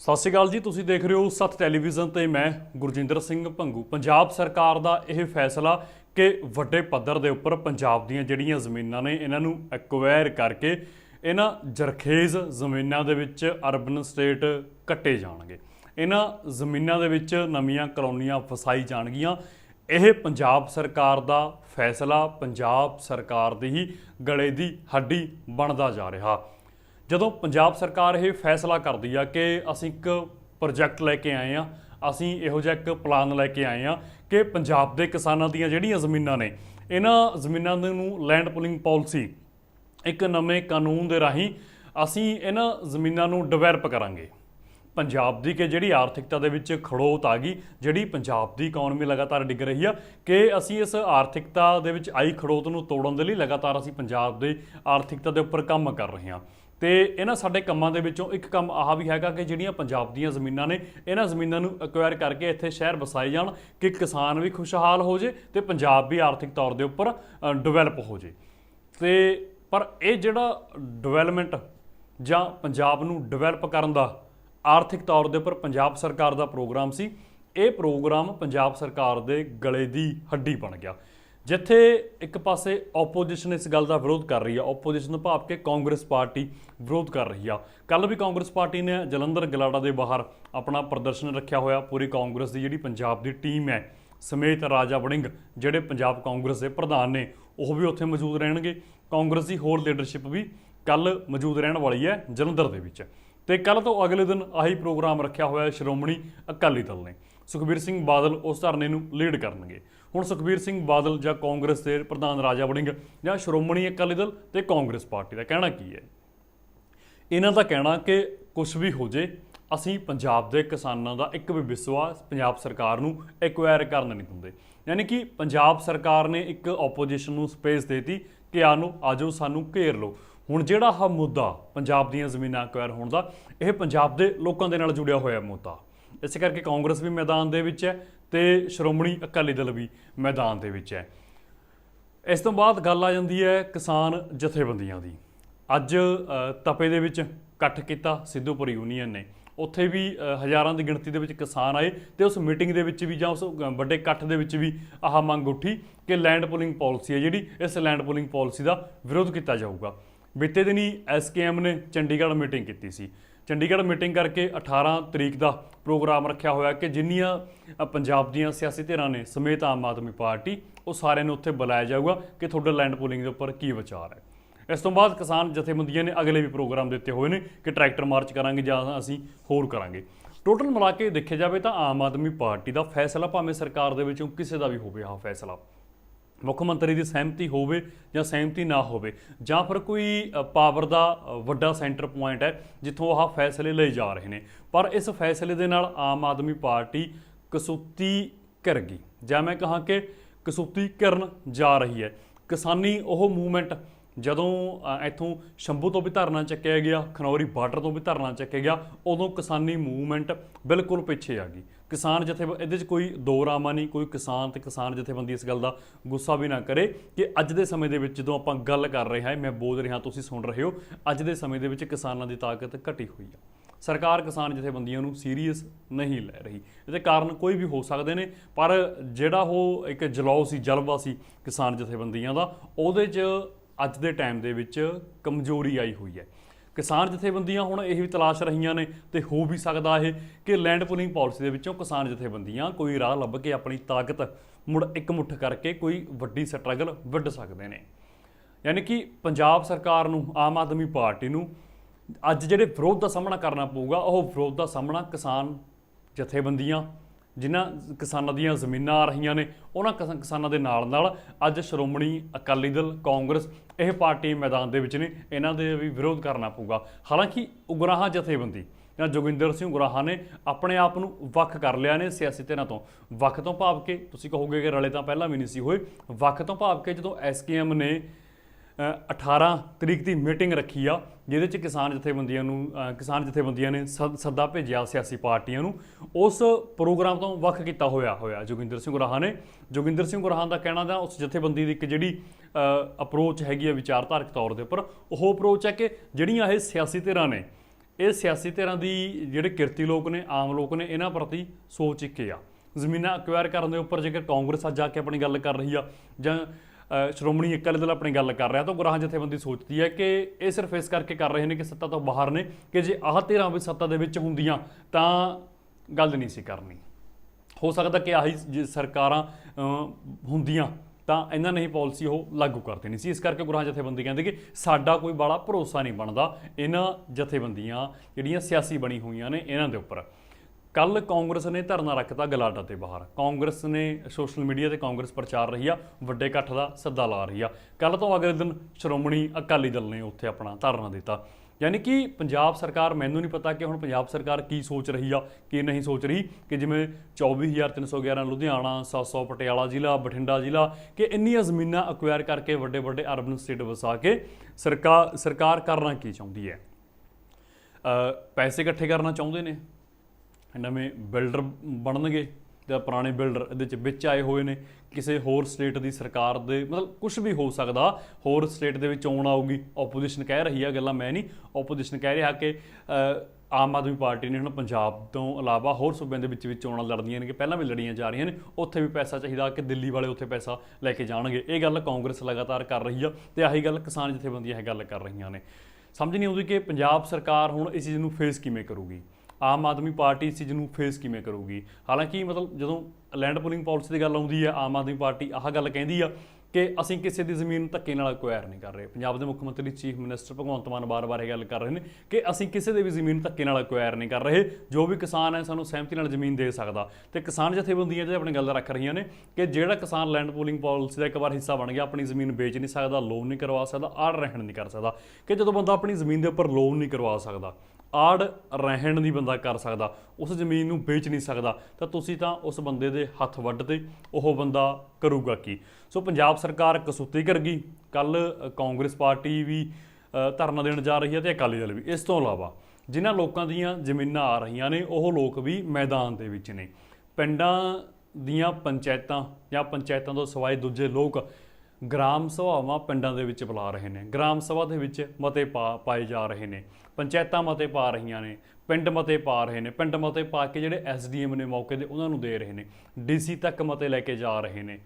ਸਤਿ ਸ਼੍ਰੀ ਅਕਾਲ ਜੀ, ਤੁਸੀਂ ਦੇਖ ਰਹੇ ਹੋ ਸੱਤ ਟੈਲੀਵਿਜ਼ਨ ਤੇ ਮੈਂ ਗੁਰਜਿੰਦਰ ਸਿੰਘ ਭੰਗੂ। ਪੰਜਾਬ ਸਰਕਾਰ ਦਾ ਇਹ ਫੈਸਲਾ ਕਿ ਵੱਡੇ ਪੱਧਰ ਦੇ ਉੱਪਰ ਪੰਜਾਬ ਦੀਆਂ ਜਿਹੜੀਆਂ ਜ਼ਮੀਨਾਂ ਨੇ, ਇਹਨਾਂ ਨੂੰ ਐਕਵਾਇਰ ਕਰਕੇ ਇਹਨਾਂ ਜਰਖੇਜ਼ ਜ਼ਮੀਨਾਂ ਦੇ ਵਿੱਚ ਅਰਬਨ ਸਟੇਟ ਕੱਟੇ ਜਾਣਗੇ। ਇਹਨਾਂ ਜ਼ਮੀਨਾਂ ਦੇ ਵਿੱਚ ਨਵੀਆਂ ਕਲੋਨੀਆਂ ਫਸਾਈ ਜਾਣਗੀਆਂ। ਇਹ ਪੰਜਾਬ ਸਰਕਾਰ ਦਾ ਫੈਸਲਾ, ਪੰਜਾਬ ਸਰਕਾਰ ਦੀ ਹੀ ਗਲੇ ਦੀ ਹੱਡੀ ਬਣਦਾ ਜਾ ਰਿਹਾ। ਜਦੋਂ ਪੰਜਾਬ ਸਰਕਾਰ ਇਹ ਫੈਸਲਾ ਕਰਦੀ ਆ ਕਿ ਅਸੀਂ ਇੱਕ ਪ੍ਰੋਜੈਕਟ ਲੈ ਕੇ ਆਏ ਆ, ਅਸੀਂ ਇਹੋ ਜਿਹਾ ਇੱਕ ਪਲਾਨ ਲੈ ਕੇ ਆਏ ਆ ਕਿ ਪੰਜਾਬ ਦੇ ਕਿਸਾਨਾਂ ਦੀਆਂ ਜਿਹੜੀਆਂ ਜ਼ਮੀਨਾਂ ਨੇ, ਇਹਨਾਂ ਜ਼ਮੀਨਾਂ ਨੂੰ ਲੈਂਡ ਪੁਲਿੰਗ ਪਾਲਿਸੀ ਇੱਕ ਨਵੇਂ ਕਾਨੂੰਨ ਦੇ ਰਾਹੀਂ ਅਸੀਂ ਇਹਨਾਂ ਜ਼ਮੀਨਾਂ ਨੂੰ ਡਿਵੈਲਪ ਕਰਾਂਗੇ। ਪੰਜਾਬ ਦੀ ਕਿ ਜਿਹੜੀ ਆਰਥਿਕਤਾ ਦੇ ਵਿੱਚ ਖੜੋਤ ਆ ਗਈ, ਜਿਹੜੀ ਪੰਜਾਬ ਦੀ ਇਕਨੋਮੀ ਲਗਾਤਾਰ ਡਿੱਗ ਰਹੀ ਆ, ਕਿ ਅਸੀਂ ਇਸ ਆਰਥਿਕਤਾ ਦੇ ਵਿੱਚ ਆਈ ਖੜੋਤ ਨੂੰ ਤੋੜਨ ਦੇ ਲਈ ਲਗਾਤਾਰ ਅਸੀਂ ਪੰਜਾਬ ਦੇ ਆਰਥਿਕਤਾ ਦੇ ਉੱਪਰ ਕੰਮ ਕਰ ਰਹੇ ਹਾਂ। ਤੇ ਇਹਨਾਂ ਸਾਡੇ ਕੰਮਾਂ ਦੇ ਵਿੱਚੋਂ ਇੱਕ ਕੰਮ ਆਹ ਵੀ ਹੈਗਾ ਕਿ ਜਿਹੜੀਆਂ ਪੰਜਾਬ ਦੀਆਂ ਜ਼ਮੀਨਾਂ ਨੇ, ਇਹਨਾਂ ਜ਼ਮੀਨਾਂ ਨੂੰ ਐਕਵਾਇਰ ਕਰਕੇ ਇੱਥੇ ਸ਼ਹਿਰ ਵਸਾਏ ਜਾਣ, ਕਿ ਕਿਸਾਨ ਵੀ ਖੁਸ਼ਹਾਲ ਹੋ ਜੇ ਤੇ ਪੰਜਾਬ ਵੀ ਆਰਥਿਕ ਤੌਰ ਦੇ ਉੱਪਰ ਡਿਵੈਲਪ ਹੋ ਜੇ। ਤੇ ਪਰ ਇਹ ਜਿਹੜਾ ਡਿਵੈਲਪਮੈਂਟ ਜਾਂ ਪੰਜਾਬ ਨੂੰ ਡਿਵੈਲਪ ਕਰਨ ਦਾ ਆਰਥਿਕ ਤੌਰ ਦੇ ਉੱਪਰ ਪੰਜਾਬ ਸਰਕਾਰ ਦਾ ਪ੍ਰੋਗਰਾਮ ਸੀ, ਇਹ ਪ੍ਰੋਗਰਾਮ ਪੰਜਾਬ ਸਰਕਾਰ ਦੇ ਗਲੇ ਦੀ ਹੱਡੀ ਬਣ ਗਿਆ। ਜਿੱਥੇ ਇੱਕ ਪਾਸੇ ਆਪੋਜੀਸ਼ਨ ਇਸ ਗੱਲ ਦਾ ਵਿਰੋਧ ਕਰ ਰਹੀ ਆ ਆਪੋਜੀਸ਼ਨ ਭਾਵ ਕੇ ਕਾਂਗਰਸ ਪਾਰਟੀ ਵਿਰੋਧ ਕਰ ਰਹੀ ਆ। ਕੱਲ ਵੀ ਕਾਂਗਰਸ ਪਾਰਟੀ ਨੇ ਜਲੰਧਰ ਗਲਾੜਾ ਦੇ ਬਾਹਰ ਆਪਣਾ ਪ੍ਰਦਰਸ਼ਨ ਰੱਖਿਆ ਹੋਇਆ। ਪੂਰੀ ਕਾਂਗਰਸ ਦੀ ਜਿਹੜੀ ਪੰਜਾਬ ਦੀ ਟੀਮ ਹੈ, ਸਮੇਤ ਰਾਜਾ ਵੜਿੰਗ, ਜਿਹੜੇ ਪੰਜਾਬ ਕਾਂਗਰਸ ਦੇ ਪ੍ਰਧਾਨ ਨੇ, ਉਹ ਵੀ ਉੱਥੇ ਮੌਜੂਦ ਰਹਿਣਗੇ। ਕਾਂਗਰਸ ਦੀ ਹੋਰ ਲੀਡਰਸ਼ਿਪ ਵੀ ਕੱਲ ਮੌਜੂਦ ਰਹਿਣ ਵਾਲੀ ਹੈ ਜਲੰਧਰ ਦੇ ਵਿੱਚ। ਤੇ ਕੱਲ ਤੋਂ ਅਗਲੇ ਦਿਨ ਆਹੀ ਪ੍ਰੋਗਰਾਮ ਰੱਖਿਆ ਹੋਇਆ ਸ਼੍ਰੋਮਣੀ ਅਕਾਲੀ ਦਲ ਨੇ। ਸੁਖਬੀਰ ਸਿੰਘ ਬਾਦਲ ਉਸ ਧਰਨੇ ਨੂੰ ਲੀਡ ਕਰਨਗੇ। ਹੁਣ ਸੁਖਬੀਰ ਸਿੰਘ ਬਾਦਲ ਜਾਂ ਕਾਂਗਰਸ ਦੇ ਪ੍ਰਧਾਨ ਰਾਜਾ ਵੜਿੰਗ ਜਾਂ ਸ਼੍ਰੋਮਣੀ ਅਕਾਲੀ ਦਲ ਤੇ ਕਾਂਗਰਸ ਪਾਰਟੀ ਦਾ ਕਹਿਣਾ ਕੀ ਹੈ? ਇਹਨਾਂ ਦਾ ਕਹਿਣਾ ਕਿ ਕੁਝ ਵੀ ਹੋ ਜੇ, ਅਸੀਂ ਪੰਜਾਬ ਦੇ ਕਿਸਾਨਾਂ ਦਾ ਇੱਕ ਵੀ ਵਿਸ਼ਵਾਸ ਪੰਜਾਬ ਸਰਕਾਰ ਨੂੰ ਐਕਵਾਇਰ ਕਰਨ ਨਹੀਂ ਦਿੰਦੇ। ਯਾਨੀ ਕਿ ਪੰਜਾਬ ਸਰਕਾਰ ਨੇ ਇੱਕ ਆਪੋਜੀਸ਼ਨ ਨੂੰ ਸਪੇਸ ਦੇਤੀ ਕਿ ਆ ਆਨੂੰ ਆਜੋ ਸਾਨੂੰ ਘੇਰ ਲਓ। ਹੁਣ ਜਿਹੜਾ ਆਹ ਮੁੱਦਾ ਪੰਜਾਬ ਦੀਆਂ ਜ਼ਮੀਨਾਂ ਐਕਵਾਇਰ ਹੋਣ ਦਾ, ਇਹ ਪੰਜਾਬ ਦੇ ਲੋਕਾਂ ਦੇ ਨਾਲ ਜੁੜਿਆ ਹੋਇਆ ਮੁੱਦਾ। ਇਸੇ ਕਰਕੇ ਕਾਂਗਰਸ ਵੀ ਮੈਦਾਨ ਦੇ ਵਿੱਚ ਹੈ ਤੇ ਸ਼੍ਰੋਮਣੀ ਅਕਾਲੀ ਦਲ ਵੀ ਮੈਦਾਨ ਦੇ ਵਿੱਚ ਹੈ। ਇਸ ਤੋਂ ਬਾਅਦ ਗੱਲ ਆ ਜਾਂਦੀ ਹੈ ਕਿਸਾਨ ਜਥੇਬੰਦੀਆਂ ਦੀ। ਅੱਜ ਤਪੇ ਦੇ ਵਿੱਚ ਇਕੱਠ ਕੀਤਾ ਸਿੱਧੂਪੁਰ ਯੂਨੀਅਨ ਨੇ। ਉੱਥੇ ਵੀ ਹਜ਼ਾਰਾਂ ਦੀ ਗਿਣਤੀ ਦੇ ਵਿੱਚ ਕਿਸਾਨ ਆਏ ਤੇ ਉਸ ਮੀਟਿੰਗ ਦੇ ਵਿੱਚ ਵੀ ਜਾਂ ਉਸ ਵੱਡੇ ਇਕੱਠ ਦੇ ਵਿੱਚ ਵੀ ਆਹ ਮੰਗ ਉੱਠੀ ਕਿ ਲੈਂਡ ਪੁਲਿੰਗ ਪਾਲਿਸੀ ਹੈ ਜਿਹੜੀ, ਇਸ ਲੈਂਡ ਪੁਲਿੰਗ ਪਾਲਿਸੀ ਦਾ ਵਿਰੋਧ ਕੀਤਾ ਜਾਊਗਾ। ਬੀਤੇ ਦਿਨੀ ਐਸਕੇਐਮ ਨੇ ਚੰਡੀਗੜ੍ਹ ਮੀਟਿੰਗ ਕੀਤੀ ਸੀ। ਚੰਡੀਗੜ੍ਹ ਮੀਟਿੰਗ ਕਰਕੇ 18 ਤਰੀਕ ਦਾ ਪ੍ਰੋਗਰਾਮ ਰੱਖਿਆ ਹੋਇਆ ਕਿ ਜਿੰਨੀਆਂ ਪੰਜਾਬ ਦੀਆਂ ਸਿਆਸੀ ਧਿਰਾਂ ਨੇ ਸਮੇਤ ਆਮ ਆਦਮੀ ਪਾਰਟੀ, ਉਹ ਸਾਰਿਆਂ ਨੂੰ ਉੱਥੇ ਬੁਲਾਇਆ ਜਾਊਗਾ ਕਿ ਤੁਹਾਡਾ ਲੈਂਡ ਪੂਲਿੰਗ ਦੇ ਉੱਪਰ ਕੀ ਵਿਚਾਰ ਹੈ। ਇਸ ਤੋਂ ਬਾਅਦ ਕਿਸਾਨ ਜਥੇਬੰਦੀਆਂ ਨੇ ਅਗਲੇ ਵੀ ਪ੍ਰੋਗਰਾਮ ਦਿੱਤੇ ਹੋਏ ਨੇ ਕਿ ਟਰੈਕਟਰ ਮਾਰਚ ਕਰਾਂਗੇ ਜਾਂ ਅਸੀਂ ਹੋਰ ਕਰਾਂਗੇ। ਟੋਟਲ ਮਿਲਾ ਕੇ ਦੇਖਿਆ ਜਾਵੇ ਤਾਂ ਆਮ ਆਦਮੀ ਪਾਰਟੀ ਦਾ ਫੈਸਲਾ ਭਾਵੇਂ ਸਰਕਾਰ ਦੇ ਵਿੱਚੋਂ ਕਿਸੇ ਦਾ ਵੀ ਹੋਵੇ, ਆਹ ਫੈਸਲਾ ਮੁੱਖ ਮੰਤਰੀ ਦੀ ਸਹਿਮਤੀ ਹੋਵੇ ਜਾਂ ਸਹਿਮਤੀ ਨਾ ਹੋਵੇ ਜਾਂ ਫਿਰ ਕੋਈ ਪਾਵਰ ਦਾ ਵੱਡਾ ਸੈਂਟਰ ਪੁਆਇੰਟ ਹੈ ਜਿੱਥੋਂ ਆਹ ਫੈਸਲੇ ਲਏ ਜਾ ਰਹੇ ਨੇ। ਪਰ ਇਸ ਫੈਸਲੇ ਦੇ ਨਾਲ ਆਮ ਆਦਮੀ ਪਾਰਟੀ ਕਸੂਤੀ ਕਰ ਗਈ। ਜਾਂ ਮੈਂ ਕਹਾਂ ਕਿ ਕਸੂਤੀ ਕਰਨ ਜਾ ਰਹੀ ਹੈ। ਕਿਸਾਨੀ ਉਹ ਮੂਵਮੈਂਟ ਜਦੋਂ ਅ, ਇੱਥੋਂ ਸ਼ੰਭੂ ਤੋਂ ਵੀ ਧਰਨਾ ਚੱਕਿਆ ਗਿਆ ਖਨੌਰੀ ਬਾਰਡਰ ਤੋਂ ਵੀ ਧਰਨਾ ਚੱਕਿਆ ਗਿਆ ਉਦੋਂ ਕਿਸਾਨੀ ਮੂਵਮੈਂਟ ਬਿਲਕੁਲ ਪਿੱਛੇ ਆ ਗਈ। ਕਿਸਾਨ ਜਥੇ ਇਹਦੇ 'ਚ ਕੋਈ ਦੋ ਰਾਮਾ ਨਹੀਂ, ਕੋਈ ਕਿਸਾਨ ਤੇ ਕਿਸਾਨ ਜਥੇਬੰਦੀ ਇਸ ਗੱਲ ਦਾ ਗੁੱਸਾ ਵੀ ਨਾ ਕਰੇ ਕਿ ਅੱਜ ਦੇ ਸਮੇਂ ਦੇ ਵਿੱਚ ਜਦੋਂ ਆਪਾਂ ਗੱਲ ਕਰ ਰਹੇ ਹਾਂ ਮੈਂ ਬੋਲ ਰਿਹਾ, ਤੁਸੀਂ ਸੁਣ ਰਹੇ ਹੋ, ਅੱਜ ਦੇ ਸਮੇਂ ਦੇ ਵਿੱਚ ਕਿਸਾਨਾਂ ਦੀ ਤਾਕਤ ਘਟੀ ਹੋਈ ਆ। ਸਰਕਾਰ ਕਿਸਾਨ ਜਥੇਬੰਦੀਆਂ ਨੂੰ ਸੀਰੀਅਸ ਨਹੀਂ ਲੈ ਰਹੀ। ਇਹਦੇ ਕਾਰਨ ਕੋਈ ਵੀ ਹੋ ਸਕਦੇ ਨੇ, ਪਰ ਜਿਹੜਾ ਉਹ ਇੱਕ ਜਲਾਉ ਸੀ, ਜਲਵਾ ਸੀ ਕਿਸਾਨ ਜਥੇਬੰਦੀਆਂ ਦਾ, ਉਹਦੇ 'ਚ ਅੱਜ ਦੇ ਟਾਈਮ ਦੇ ਵਿੱਚ ਕਮਜ਼ੋਰੀ ਆਈ ਹੋਈ ਹੈ। ਕਿਸਾਨ ਜਥੇਬੰਦੀਆਂ ਹੁਣ ਇਹ ਵੀ ਤਲਾਸ਼ ਰਹੀਆਂ ਨੇ ਤੇ ਹੋ ਵੀ ਸਕਦਾ ਇਹ ਕਿ ਲੈਂਡ ਪੁਲਿੰਗ ਪਾਲਿਸੀ ਦੇ ਵਿੱਚੋਂ ਕਿਸਾਨ ਜਥੇਬੰਦੀਆਂ ਕੋਈ ਰਾਹ ਲੱਭ ਕੇ ਆਪਣੀ ਤਾਕਤ ਮੁੜ ਇੱਕ ਮੁੱਠ ਕਰਕੇ ਕੋਈ ਵੱਡੀ ਸਟਰਗਲ ਵਿੱਢ ਸਕਦੇ ਨੇ। ਯਾਨੀ ਕਿ ਪੰਜਾਬ ਸਰਕਾਰ ਨੂੰ, ਆਮ ਆਦਮੀ ਪਾਰਟੀ ਨੂੰ ਅੱਜ ਜਿਹੜੇ ਵਿਰੋਧ ਦਾ ਸਾਹਮਣਾ ਕਰਨਾ ਪਊਗਾ, ਉਹ ਵਿਰੋਧ ਦਾ ਸਾਹਮਣਾ ਕਿਸਾਨ ਜਥੇਬੰਦੀਆਂ ਜਿਨ੍ਹਾਂ ਕਿਸਾਨਾਂ ਦੀਆਂ ਜ਼ਮੀਨਾਂ ਆ ਰਹੀਆਂ ਨੇ, ਉਹਨਾਂ ਕਿਸਾਨਾਂ ਦੇ ਨਾਲ ਨਾਲ ਅੱਜ ਸ਼੍ਰੋਮਣੀ ਅਕਾਲੀ ਦਲ, ਕਾਂਗਰਸ ਇਹ ਪਾਰਟੀ ਮੈਦਾਨ ਦੇ ਵਿੱਚ ਨੇ, ਇਹਨਾਂ ਦੇ ਵੀ ਵਿਰੋਧ ਕਰਨਾ ਪਊਗਾ। ਹਾਲਾਂਕਿ ਉਗਰਾਹਾਂ ਜਥੇਬੰਦੀ ਜਾਂ ਜੋਗਿੰਦਰ ਸਿੰਘ ਉਗਰਾਹਾਂ ਨੇ ਆਪਣੇ ਆਪ ਨੂੰ ਵੱਖ ਕਰ ਲਿਆ ਨੇ ਸਿਆਸੀ ਧਿਰਾਂ ਤੋਂ। ਵੱਖ ਤੋਂ ਭਾਵ ਕੇ, ਤੁਸੀਂ ਕਹੋਗੇ ਕਿ ਰਲੇ ਤਾਂ ਪਹਿਲਾਂ ਵੀ ਨਹੀਂ ਸੀ ਹੋਏ, ਵੱਖ ਤੋਂ ਭਾਵ ਕੇ ਜਦੋਂ ਐਸਕੇਐਮ ਨੇ 18 ਤਰੀਕ ਦੀ ਮੀਟਿੰਗ ਰੱਖੀ ਆ, ਜਿਹਦੇ ਚ ਕਿਸਾਨ ਜਥੇਬੰਦੀਆਂ ਨੂੰ ਕਿਸਾਨ ਜਥੇਬੰਦੀਆਂ ਨੇ ਸੱਦਾ ਭੇਜਿਆ ਸਿਆਸੀ ਪਾਰਟੀਆਂ ਨੂੰ। ਉਸ ਪ੍ਰੋਗਰਾਮ ਤੋਂ ਵੱਖ ਕੀਤਾ ਹੋਇਆ ਹੋਇਆ ਜੋਗਿੰਦਰ ਸਿੰਘ ਗੁਰਾਹਾਂ ਨੇ। ਜੋਗਿੰਦਰ ਸਿੰਘ ਗੁਰਾਹਾਂ ਦਾ ਕਹਿਣਾ ਦਾ ਉਸ ਜਥੇਬੰਦੀ ਦੀ ਇੱਕ ਜਿਹੜੀ ਅਪਰੋਚ ਹੈਗੀ ਆ ਵਿਚਾਰਧਾਰਕ ਤੌਰ ਦੇ ਉੱਪਰ, ਉਹ ਅਪਰੋਚ ਹੈ ਕਿ ਜਿਹੜੀਆਂ ਇਹ ਸਿਆਸੀ ਧਿਰਾਂ ਨੇ, ਇਹ ਸਿਆਸੀ ਧਿਰਾਂ ਦੀ ਜਿਹੜੇ ਕਿਰਤੀ ਲੋਕ ਨੇ, ਆਮ ਲੋਕ ਨੇ, ਇਹਨਾਂ ਪ੍ਰਤੀ ਸੋਚ ਇੱਕ ਆ। ਜ਼ਮੀਨਾਂ ਅਕਵਾਇਰ ਕਰਨ ਦੇ ਉੱਪਰ ਜੇਕਰ ਕਾਂਗਰਸ ਅੱਜ ਜਾ ਕੇ ਆਪਣੀ ਗੱਲ ਕਰ ਰਹੀ ਆ ਜਾਂ ਸ਼੍ਰੋਮਣੀ ਅਕਾਲੀ ਦਲ ਆਪਣੀ ਗੱਲ ਕਰ ਰਿਹਾ ਤਾਂ ਗੁਰਾਹਾਂ ਜਥੇਬੰਦੀ ਸੋਚਦੀ ਹੈ ਕਿ ਇਹ ਸਿਰਫ ਇਸ ਕਰਕੇ ਕਰ ਰਹੇ ਨੇ ਕਿ ਸੱਤਾ ਤੋਂ ਬਾਹਰ ਨੇ ਕਿ ਜੇ ਆਹ ਧਿਰਾਂ ਵੀ ਸੱਤਾ ਦੇ ਵਿੱਚ ਹੁੰਦੀਆਂ ਤਾਂ ਗੱਲ ਨਹੀਂ ਸੀ ਕਰਨੀ। ਹੋ ਸਕਦਾ ਕਿ ਆਹੀ ਜੇ ਸਰਕਾਰਾਂ ਹੁੰਦੀਆਂ ਤਾਂ ਇਹਨਾਂ ਨੇ ਹੀ ਪਾਲਿਸੀ ਉਹ ਲਾਗੂ ਕਰ ਦੇਣੀ ਸੀ। ਇਸ ਕਰਕੇ ਗੁਰਾਂ ਜਥੇਬੰਦੀ ਕਹਿੰਦੇ ਕਿ ਸਾਡਾ ਕੋਈ ਬਾਲਾ ਭਰੋਸਾ ਨਹੀਂ ਬਣਦਾ ਇਹਨਾਂ ਜਥੇਬੰਦੀਆਂ ਜਿਹੜੀਆਂ ਸਿਆਸੀ ਬਣੀ ਹੋਈਆਂ ਨੇ ਇਹਨਾਂ ਦੇ ਉੱਪਰ। ਕੱਲ ਕਾਂਗਰਸ ਨੇ ਧਰਨਾ ਰੱਖਤਾ ਗਲਾਡਾ ਤੇ ਬਾਹਰ। ਕਾਂਗਰਸ ਨੇ ਸੋਸ਼ਲ ਮੀਡੀਆ ਤੇ ਕਾਂਗਰਸ ਪ੍ਰਚਾਰ ਰਹੀ ਆ, ਵੱਡੇ ਇਕੱਠ ਦਾ ਸੱਦਾ ਲਾ ਰਹੀ ਆ। ਕੱਲ ਤੋਂ ਅਗਲੇ ਦਿਨ ਸ਼੍ਰੋਮਣੀ ਅਕਾਲੀ ਦਲ ਨੇ ਉੱਥੇ ਆਪਣਾ ਧਰਨਾ ਦਿੱਤਾ। ਯਾਨੀ ਕਿ ਪੰਜਾਬ ਸਰਕਾਰ, ਮੈਨੂੰ ਨਹੀਂ ਪਤਾ ਕਿ ਹੁਣ ਪੰਜਾਬ ਸਰਕਾਰ ਕੀ ਸੋਚ ਰਹੀ ਆ, ਕੀ ਨਹੀਂ ਸੋਚ ਰਹੀ, ਕਿ ਜਿਵੇਂ 24311 ਲੁਧਿਆਣਾ 700 ਪਟਿਆਲਾ ਜ਼ਿਲ੍ਹਾ, ਬਠਿੰਡਾ ਜ਼ਿਲ੍ਹਾ, ਕਿ ਇੰਨੀਆਂ ਜ਼ਮੀਨਾਂ ਅਕਵਾਇਰ ਕਰਕੇ ਵੱਡੇ ਵੱਡੇ ਅਰਬਨ ਸਟੇਟ ਵਸਾ ਕੇ ਸਰਕਾਰ ਸਰਕਾਰ ਕਰਨਾ ਕੀ ਚਾਹੁੰਦੀ ਹੈ? ਪੈਸੇ ਇਕੱਠੇ ਕਰਨਾ ਚਾਹੁੰਦੇ ਨੇ। ਨਵੇਂ ਬਿਲਡਰ ਬਣਨਗੇ ਤੇ ਪੁਰਾਣੇ ਬਿਲਡਰ ਇਹਦੇ ਚ ਵਿੱਚ ਆਏ ਹੋਏ ਨੇ, ਕਿਸੇ ਹੋਰ ਸਟੇਟ ਦੀ ਸਰਕਾਰ ਦੇ, ਮਤਲਬ ਕੁਝ ਵੀ ਹੋ ਸਕਦਾ, ਹੋਰ ਸਟੇਟ ਦੇ ਵਿੱਚ ਚੋਣ ਆਊਗੀ ਆਪੋਜੀਸ਼ਨ ਕਹਿ ਰਹੀ ਆ ਗੱਲਾਂ ਮੈਂ ਨਹੀਂ ਆਪੋਜੀਸ਼ਨ ਕਹਿ ਰਿਹਾ ਕਿ ਆਮ ਆਦਮੀ ਪਾਰਟੀ ਨੇ ਹੁਣ ਪੰਜਾਬ ਤੋਂ ਇਲਾਵਾ ਹੋਰ ਸੂਬਿਆਂ ਦੇ ਵਿੱਚ ਵੀ ਚੋਣਾਂ ਲੜਦੀਆਂ ਨੇ ਕਿ ਪਹਿਲਾਂ ਵੀ ਲੜੀਆਂ ਜਾ ਰਹੀਆਂ ਨੇ, ਉੱਥੇ ਵੀ ਪੈਸਾ ਚਾਹੀਦਾ ਕਿ ਦਿੱਲੀ ਵਾਲੇ ਉੱਥੇ ਪੈਸਾ ਲੈ ਕੇ ਜਾਣਗੇ। ਇਹ ਗੱਲ ਕਾਂਗਰਸ ਲਗਾਤਾਰ ਕਰ ਰਹੀ ਆ ਤੇ ਆਹੀ ਗੱਲ ਕਿਸਾਨ ਜਥੇਬੰਦੀਆਂ ਇਹ ਗੱਲ ਕਰ ਰਹੀਆਂ ਨੇ। ਸਮਝ ਨਹੀਂ ਆਉਂਦੀ ਕਿ ਪੰਜਾਬ ਸਰਕਾਰ ਹੁਣ ਇਸ ਚੀਜ਼ ਨੂੰ ਫੇਸ ਕਿਵੇਂ ਕਰੂਗੀ। ਆਮ ਆਦਮੀ ਪਾਰਟੀ ਇਸ ਚੀਜ਼ ਨੂੰ ਫੇਸ ਕਿਵੇਂ ਕਰੂਗੀ? ਹਾਲਾਂਕਿ ਮਤਲਬ ਜਦੋਂ ਲੈਂਡ ਪੂਲਿੰਗ ਪਾਲਿਸੀ ਦੀ ਗੱਲ ਆਉਂਦੀ ਹੈ, ਆਮ ਆਦਮੀ ਪਾਰਟੀ ਆਹ ਗੱਲ ਕਹਿੰਦੀ ਆ ਕਿ ਅਸੀਂ ਕਿਸੇ ਦੀ ਜ਼ਮੀਨ ਧੱਕੇ ਨਾਲ ਅਕਵਾਇਰ ਨਹੀਂ ਕਰ ਰਹੇ। ਪੰਜਾਬ ਦੇ ਮੁੱਖ ਮੰਤਰੀ ਚੀਫ ਮਿਨਿਸਟਰ ਭਗਵੰਤ ਮਾਨ ਬਾਰ-ਬਾਰ ਇਹ ਗੱਲ ਕਰ ਰਹੇ ਨੇ ਕਿ ਅਸੀਂ ਕਿਸੇ ਦੇ ਵੀ ਜ਼ਮੀਨ ਧੱਕੇ ਨਾਲ ਅਕਵਾਇਰ ਨਹੀਂ ਕਰ ਰਹੇ। ਜੋ ਵੀ ਕਿਸਾਨ ਹੈ, ਸਾਨੂੰ ਸਹਿਮਤੀ ਨਾਲ ਜ਼ਮੀਨ ਦੇ ਸਕਦਾ। ਤੇ ਕਿਸਾਨ ਜਥੇਬੰਦੀਆਂ ਜਿਹੜੇ ਆਪਣੀ ਗੱਲ ਰੱਖ ਰਹੀਆਂ ਨੇ ਕਿ ਜਿਹੜਾ ਕਿਸਾਨ ਲੈਂਡ ਪੂਲਿੰਗ ਪਾਲਿਸੀ ਦਾ ਇੱਕ ਵਾਰ ਹਿੱਸਾ ਬਣ ਗਿਆ, ਆਪਣੀ ਜ਼ਮੀਨ ਵੇਚ ਨਹੀਂ ਸਕਦਾ ਲੋਨ ਨਹੀਂ ਕਰਵਾ ਸਕਦਾ, ਆੜ ਰਹਿਣ ਨਹੀਂ ਕਰ ਸਕਦਾ। ਕਿ ਜਦੋਂ ਬੰਦਾ ਆਪਣੀ ਜ਼ਮੀਨ ਦੇ ਉੱਪਰ ਲੋਨ ਨਹੀਂ ਕਰਵਾ ਸਕਦਾ ਆੜ ਰਹਿਣ ਨਹੀਂ ਬੰਦਾ ਕਰ ਸਕਦਾ, ਉਸ ਜ਼ਮੀਨ ਨੂੰ ਵੇਚ ਨਹੀਂ ਸਕਦਾ, ਤਾਂ ਤੁਸੀਂ ਤਾਂ ਉਸ ਬੰਦੇ ਦੇ ਹੱਥ ਵੱਢ ਤੇ ਉਹ ਬੰਦਾ ਕਰੂਗਾ ਕੀ? ਸੋ ਪੰਜਾਬ ਸਰਕਾਰ ਕਸੂਤੀ ਕਰ ਗਈ ਕੱਲ ਕਾਂਗਰਸ ਪਾਰਟੀ ਵੀ ਧਰਨਾ ਦੇਣ ਜਾ ਰਹੀ ਹੈ ਤੇ ਅਕਾਲੀ ਦਲ ਵੀ। ਇਸ ਤੋਂ ਇਲਾਵਾ ਜਿਨ੍ਹਾਂ ਲੋਕਾਂ ਦੀਆਂ ਜ਼ਮੀਨਾਂ ਆ ਰਹੀਆਂ ਨੇ, ਉਹ ਲੋਕ ਵੀ ਮੈਦਾਨ ਦੇ ਵਿੱਚ ਨੇ। ਪਿੰਡਾਂ ਦੀਆਂ ਪੰਚਾਇਤਾਂ ਜਾਂ ਪੰਚਾਇਤਾਂ ਤੋਂ ਸਿਵਾਏ ਦੂਜੇ ਲੋਕ ਗ੍ਰਾਮ ਸਭਾਵਾਂ ਪਿੰਡਾਂ ਦੇ ਵਿੱਚ ਬੁਲਾ ਰਹੇ ਨੇ। ਗ੍ਰਾਮ ਸਭਾ ਦੇ ਵਿੱਚ ਮਤੇ ਪਾ, ਪਾਏ ਜਾ ਰਹੇ ਨੇ। ਪੰਚਾਇਤਾਂ ਮਤੇ ਪਾ ਰਹੀਆਂ ਨੇ। ਪਿੰਡ ਮਤੇ ਪਾ ਰਹੇ ਨੇ। ਪਿੰਡ ਮਤੇ ਪਾ ਕੇ ਜਿਹੜੇ ਐਸਡੀਐਮ ਨੇ ਮੌਕੇ ਦੇ ਉਹਨਾਂ ਨੂੰ ਦੇ ਰਹੇ ਨੇ। ਡੀਸੀ ਤੱਕ ਮਤੇ ਲੈ ਕੇ ਜਾ ਰਹੇ ਨੇ।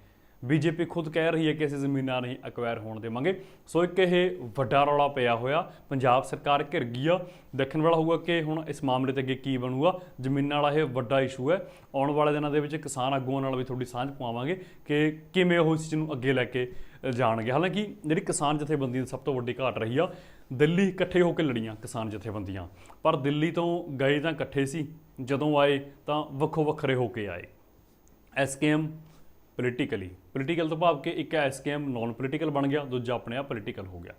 ਬੀਜੇਪੀ ਖੁਦ ਕਹਿ ਰਹੀ ਹੈ ਕਿ ਅਸੀਂ ਜ਼ਮੀਨਾਂ ਨਹੀਂ ਅਕਵਾਇਰ ਹੋਣ ਦੇਵਾਂਗੇ। ਸੋ ਇੱਕ ਇਹ ਵੱਡਾ ਰੌਲਾ ਪਿਆ ਹੋਇਆ, ਪੰਜਾਬ ਸਰਕਾਰ ਘਿਰ ਗਈ ਆ। ਦੇਖਣ ਵਾਲਾ ਹੋਊਗਾ ਕਿ ਹੁਣ ਇਸ ਮਾਮਲੇ ਤੇ ਅੱਗੇ ਕੀ ਬਣੂਗਾ। ਜ਼ਮੀਨਾਂ ਵਾਲਾ ਇਹ ਵੱਡਾ ਇਸ਼ੂ ਹੈ। ਆਉਣ ਵਾਲੇ ਦਿਨਾਂ ਦੇ ਵਿੱਚ ਕਿਸਾਨ ਆਗੂਆਂ ਨਾਲ ਵੀ ਤੁਹਾਡੀ ਸਾਂਝ ਪਾਵਾਂਗੇ ਕਿ ਕਿਵੇਂ ਉਹ ਇਸ ਚੀਜ਼ ਨੂੰ ਅੱਗੇ ਲੈ ਕੇ ਜਾਣਗੇ। ਹਾਲਾਂਕਿ ਜਿਹੜੀ ਕਿਸਾਨ ਜਥੇਬੰਦੀ ਦੀ ਸਭ ਤੋਂ ਵੱਡੀ ਘਾਟ ਰਹੀ ਆ, ਦਿੱਲੀ ਇਕੱਠੇ ਹੋ ਕੇ ਲੜੀਆਂ ਕਿਸਾਨ ਜਥੇਬੰਦੀਆਂ। ਪਰ ਦਿੱਲੀ ਤੋਂ ਗਏ ਤਾਂ ਇਕੱਠੇ ਸੀ, ਜਦੋਂ ਆਏ ਤਾਂ ਵੱਖੋ ਵੱਖਰੇ ਹੋ ਕੇ ਆਏ। SKM politically. ਪੋਲੀਟੀਕਲ ਤੋਂ ਭਾਵ ਕਿ ਇੱਕ ਐਸਕੇਐਮ ਨਾਨ ਪੋਲੀਟੀਕਲ ਬਣ ਗਿਆ, ਦੂਜਾ ਆਪਣੇ ਆਪ ਪੋਲੀਟੀਕਲ ਹੋ ਗਿਆ।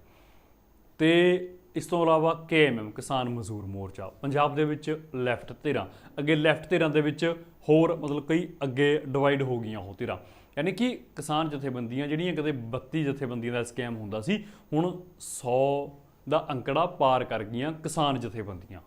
ਤੇ ਇਸ ਤੋਂ ਇਲਾਵਾ ਕੇਐਮਐਮ ਕਿਸਾਨ ਮਜ਼ਦੂਰ ਮੋਰਚਾ, ਪੰਜਾਬ ਦੇ ਵਿੱਚ ਲੈਫਟ ਧਿਰਾਂ। ਅੱਗੇ ਲੈਫਟ ਧਿਰਾਂ ਦੇ ਵਿੱਚ ਹੋਰ ਮਤਲਬ ਕਈ ਅੱਗੇ ਡਿਵਾਈਡ ਹੋ ਗਈਆਂ ਉਹ ਧਿਰਾਂ। ਯਾਨੀ ਕਿ ਕਿਸਾਨ ਜਥੇਬੰਦੀਆਂ, ਜਿਹੜੀਆਂ ਕਦੇ 32 ਜਥੇਬੰਦੀਆਂ ਦਾ ਸਕੈਮ ਹੁੰਦਾ ਸੀ, ਹੁਣ 100 ਦਾ ਅੰਕੜਾ ਪਾਰ ਕਰ ਗਈਆਂ ਕਿਸਾਨ ਜਥੇਬੰਦੀਆਂ।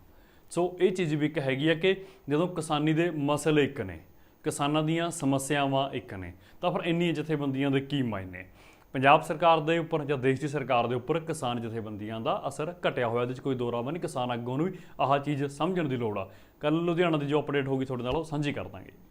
ਸੋ ਇਹ ਚੀਜ਼ ਵੀ ਇੱਕ ਹੈਗੀ ਆ ਕਿ ਜਦੋਂ ਕਿਸਾਨੀ ਦੇ ਮਸਲੇ ਇੱਕ ਨੇ ਕਿਸਾਨਾਂ ਦੀਆਂ ਸਮੱਸਿਆਵਾਂ ਇੱਕ ਨੇ। ਤਾਂ ਫਿਰ ਇੰਨੀਆਂ ਜਥੇਬੰਦੀਆਂ ਦੇ ਕੀ ਮਾਇਨੇ? ਪੰਜਾਬ ਸਰਕਾਰ ਦੇ ਉੱਪਰ ਜਾਂ ਦੇਸ਼ ਦੀ ਸਰਕਾਰ ਦੇ ਉੱਪਰ ਕਿਸਾਨ ਜਥੇਬੰਦੀਆਂ ਦਾ ਅਸਰ ਘਟਿਆ ਹੋਇਆ। ਇਹਦੇ ਵਿੱਚ ਕੋਈ ਦੋ ਰਾਹ ਨਹੀਂ, ਕਿਸਾਨ ਆਗੂਆਂ ਨੂੰ ਵੀ ਆਹ ਚੀਜ਼ ਸਮਝਣ ਦੀ ਲੋੜ ਆ। ਕੱਲ ਲੁਧਿਆਣਾ ਦੀ ਜੋ ਅਪਡੇਟ ਹੋਗੀ ਤੁਹਾਡੇ ਨਾਲ ਉਹ ਸਾਂਝੀ ਕਰ ਦਾਂਗੇ।